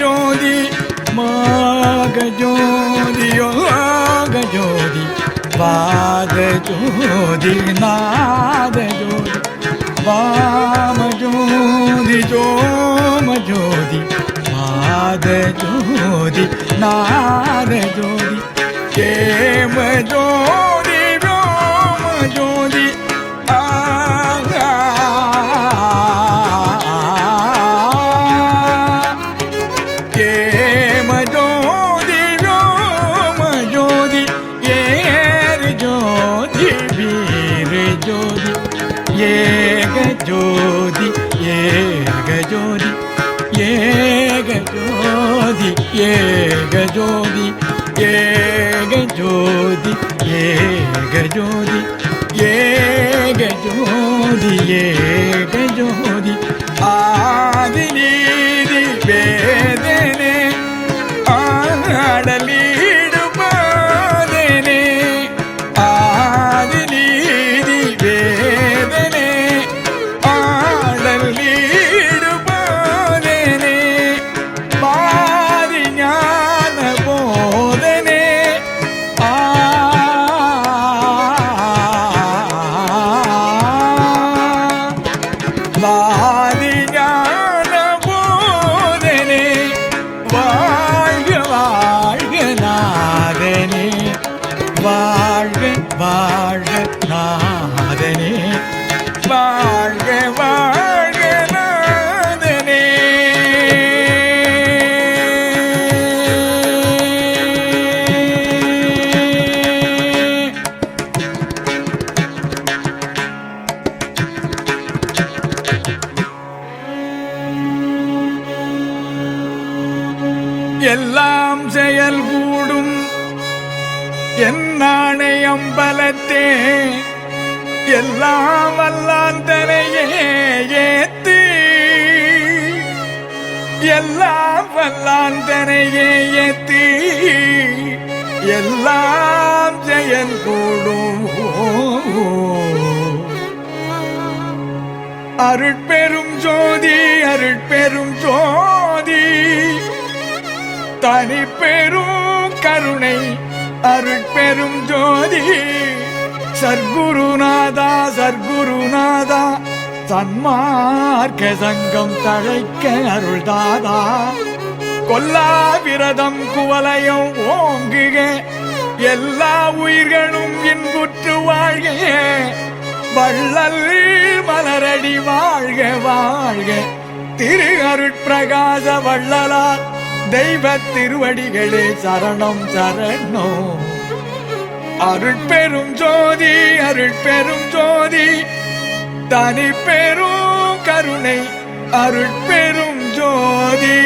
ജോതി മാഗജോതി യോഗജോതി പാദജോതി നാദജോതി വാമജോതി ജോമജോതി പാദജോതി നാദജോതി കേമജോതി கேமஜோதி ரோமஜோதி ஏர் ஜோதி வீர ஜோதி ஏக ஜோதி ஏக ஜோதி ஏக ஜோதி ஏக ஜோதி ஏக ஜோதி ஏக ஜோதி ஏக ஜோதி ஏ வாழ்க வாழ்க நாதனே வாழ்க வாழ்க நாதனே வாழ்க வாழ்க எல்லாம் செயல் கூடும். என் நாணயம்பலத்தே எல்லாம் வல்லாந்தனையே ஏத்து. எல்லாம் வல்லாந்தனையே ஏத்து. எல்லாம் செயல் கூடும். அருட்பெரும் ஜோதி அருட்பெரும் ஜோதி. தனி பெரும் கருணை அருட்பெரும் ஜோதி. சர்க்குருநாதா சர்க்குருநாதா சன்மார்க்க சங்கம் தழைக்க அருள்தாதா. கொல்லா விரதம் குவலயம் ஓங்குக எல்லா உயிர்களும் இன்புற்று வாழ்க. வள்ளல் மலரடி வாழ்க வாழ்க. திரு அருட்பிரகாச வள்ளலார் தெய்வ திருவடிகளே சரணம் சரணம் அருட்பெரும் ஜோதி அருட்பெரும் ஜோதி. தனி பெரும் கருணை அருட்பெரும் ஜோதி.